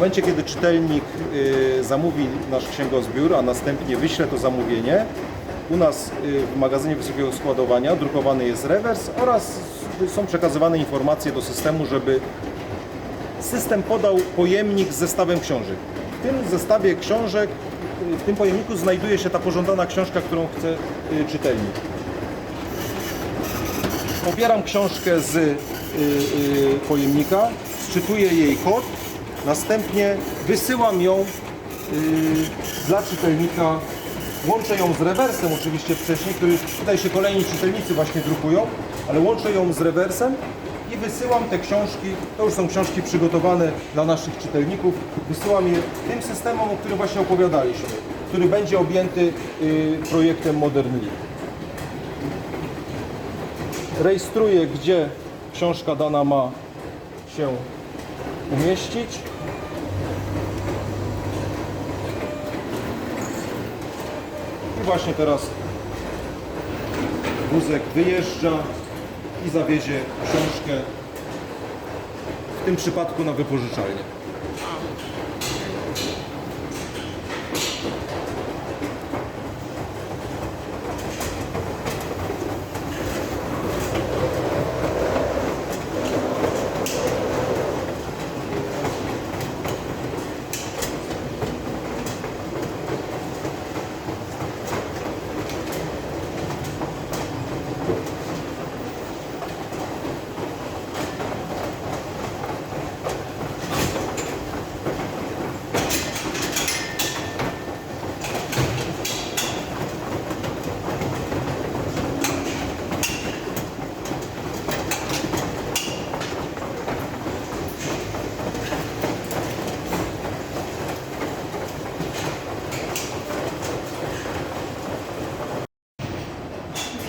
momencie, kiedy czytelnik y, zamówi nasz księgozbiór, a następnie wyśle to zamówienie, u nas y, w magazynie wysokiego składowania drukowany jest rewers oraz są przekazywane informacje do systemu, żeby system podał pojemnik z zestawem książek. W tym zestawie książek, y, w tym pojemniku znajduje się ta pożądana książka, którą chce czytelnik. Pobieram książkę z pojemnika, sczytuję jej kod, następnie wysyłam ją y, dla czytelnika, łączę ją z rewersem oczywiście wcześniej, który tutaj się kolejni czytelnicy właśnie drukują, ale łączę ją z rewersem i wysyłam te książki, to już są książki przygotowane dla naszych czytelników, wysyłam je tym systemom, o którym właśnie opowiadaliśmy, który będzie objęty y, projektem Modern League. Rejestruję, gdzie książka dana ma się umieścić. I właśnie teraz wózek wyjeżdża i zawiezie książkę, w tym przypadku na wypożyczalnię.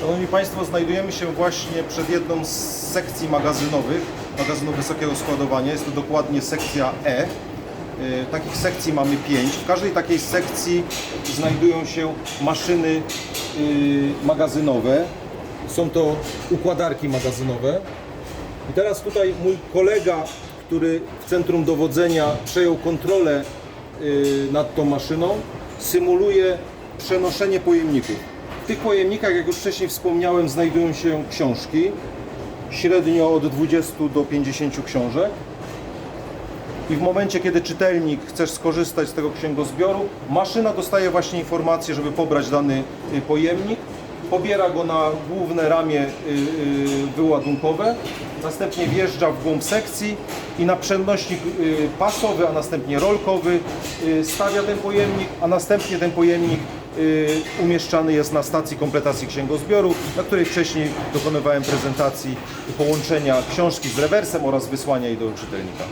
Szanowni Państwo, znajdujemy się właśnie przed jedną z sekcji magazynowych, magazynu wysokiego składowania. Jest to dokładnie sekcja E. Y, Takich sekcji mamy pięć. W każdej takiej sekcji znajdują się maszyny y, magazynowe. Są to układarki magazynowe. I teraz tutaj mój kolega, który w centrum dowodzenia przejął kontrolę y, nad tą maszyną, symuluje przenoszenie pojemników. W tych pojemnikach, jak już wcześniej wspomniałem, znajdują się książki, średnio od 20 do 50 książek. I w momencie, kiedy czytelnik chce skorzystać z tego księgozbioru, maszyna dostaje właśnie informację, żeby pobrać dany y, pojemnik, pobiera go na główne ramię y, y, wyładunkowe, następnie wjeżdża w głąb sekcji i na przenośnik pasowy, a następnie rolkowy stawia ten pojemnik, a następnie ten pojemnik umieszczany jest na stacji kompletacji księgozbioru, na której wcześniej dokonywałem prezentacji połączenia książki z rewersem oraz wysłania jej do czytelnika.